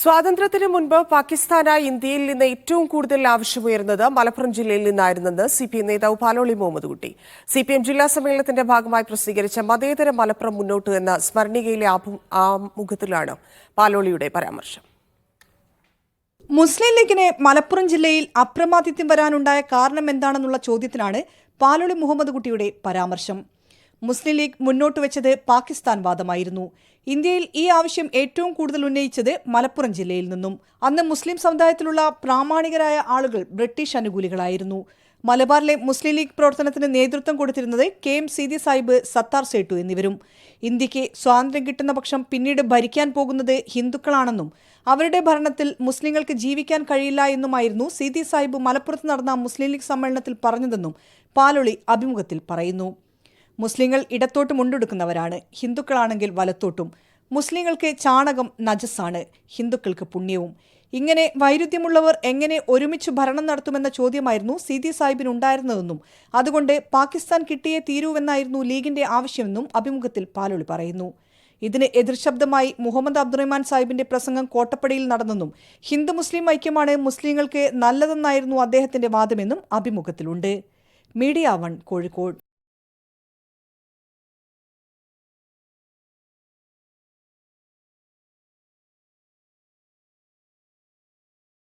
സ്വാതന്ത്ര്യത്തിന് മുൻപ് പാകിസ്ഥാനായി ഇന്ത്യയിൽ നിന്ന് ഏറ്റവും കൂടുതൽ ആവശ്യമുയർന്നത് മലപ്പുറം ജില്ലയിൽ നിന്നായിരുന്നെന്ന് സി പി എം നേതാവ് പാലോളി മുഹമ്മദ് കുട്ടി സി പി എം ജില്ലാ സമ്മേളനത്തിന്റെ ഭാഗമായി പ്രസിദ്ധീകരിച്ച മതേതര മലപ്പുറം മുന്നോട്ട് എന്ന സ്മരണികയിലെ ആമുഖത്തിലാണ് പാലോളിയുടെ പരാമർശം. മുസ്ലിം ലീഗിന് മലപ്പുറം ജില്ലയിൽ അപ്രമാദിത്യം വരാനുണ്ടായ കാരണം എന്താണെന്നുള്ള ചോദ്യത്തിനാണ് പാലോളി മുഹമ്മദ് കുട്ടിയുടെ പരാമർശം. മുസ്ലിം ലീഗ് മുന്നോട്ട് വെച്ചത് പാകിസ്ഥാൻ വാദമായിരുന്നു. ഇന്ത്യയിൽ ഈ ആവശ്യം ഏറ്റവും കൂടുതൽ ഉന്നയിച്ചത് മലപ്പുറം ജില്ലയിൽ നിന്നും. അന്ന് മുസ്ലിം സമുദായത്തിലുള്ള പ്രാമാണികരായ ആളുകൾ ബ്രിട്ടീഷ് അനുകൂലികളായിരുന്നു. മലബാറിലെ മുസ്ലിം ലീഗ് പ്രവർത്തനത്തിന് നേതൃത്വം കൊടുത്തിരുന്നത് കെ എം സീതി സാഹിബ് സത്താർ സേട്ടു എന്നിവരും. ഇന്ത്യയ്ക്ക് സ്വാതന്ത്ര്യം കിട്ടുന്ന പക്ഷം പിന്നീട് ഭരിക്കാൻ പോകുന്നത് ഹിന്ദുക്കളാണെന്നും അവരുടെ ഭരണത്തിൽ മുസ്ലിങ്ങൾക്ക് ജീവിക്കാൻ കഴിയില്ല എന്നുമായിരുന്നു സീതി സാഹിബ് മലപ്പുറത്ത് നടന്ന മുസ്ലിം ലീഗ് സമ്മേളനത്തിൽ പറഞ്ഞതെന്നും പാലൊളി അഭിമുഖത്തിൽ പറയുന്നു. മുസ്ലിങ്ങൾ ഇടത്തോട്ട് മുണ്ടെടുക്കുന്നവരാണ്. ഹിന്ദുക്കളാണെങ്കിൽ വലത്തോട്ടും. മുസ്ലിങ്ങൾക്ക് ചാണകം നജസ്സാണ്. ഹിന്ദുക്കൾക്ക് പുണ്യവും. ഇങ്ങനെ വൈരുദ്ധ്യമുള്ളവർ എങ്ങനെ ഒരുമിച്ച് ഭരണം നടത്തുമെന്ന ചോദ്യമായിരുന്നു സീതി സാഹിബിനുണ്ടായിരുന്നതെന്നും അതുകൊണ്ട് പാകിസ്ഥാൻ കിട്ടിയേ തീരൂവെന്നായിരുന്നു ലീഗിന്റെ ആവശ്യമെന്നും അഭിമുഖത്തിൽ പാലോളി പറയുന്നു. ഇതിന് എതിർശബ്ദമായി മുഹമ്മദ് അബ്ദുറഹ്മാൻ സാഹിബിന്റെ പ്രസംഗം കോട്ടപ്പടിയിൽ നടന്നെന്നും ഹിന്ദു മുസ്ലിം ഐക്യമാണ് മുസ്ലിങ്ങൾക്ക് നല്ലതെന്നായിരുന്നു അദ്ദേഹത്തിന്റെ വാദമെന്നും അഭിമുഖത്തിലുണ്ട്. Media one Kozhikode.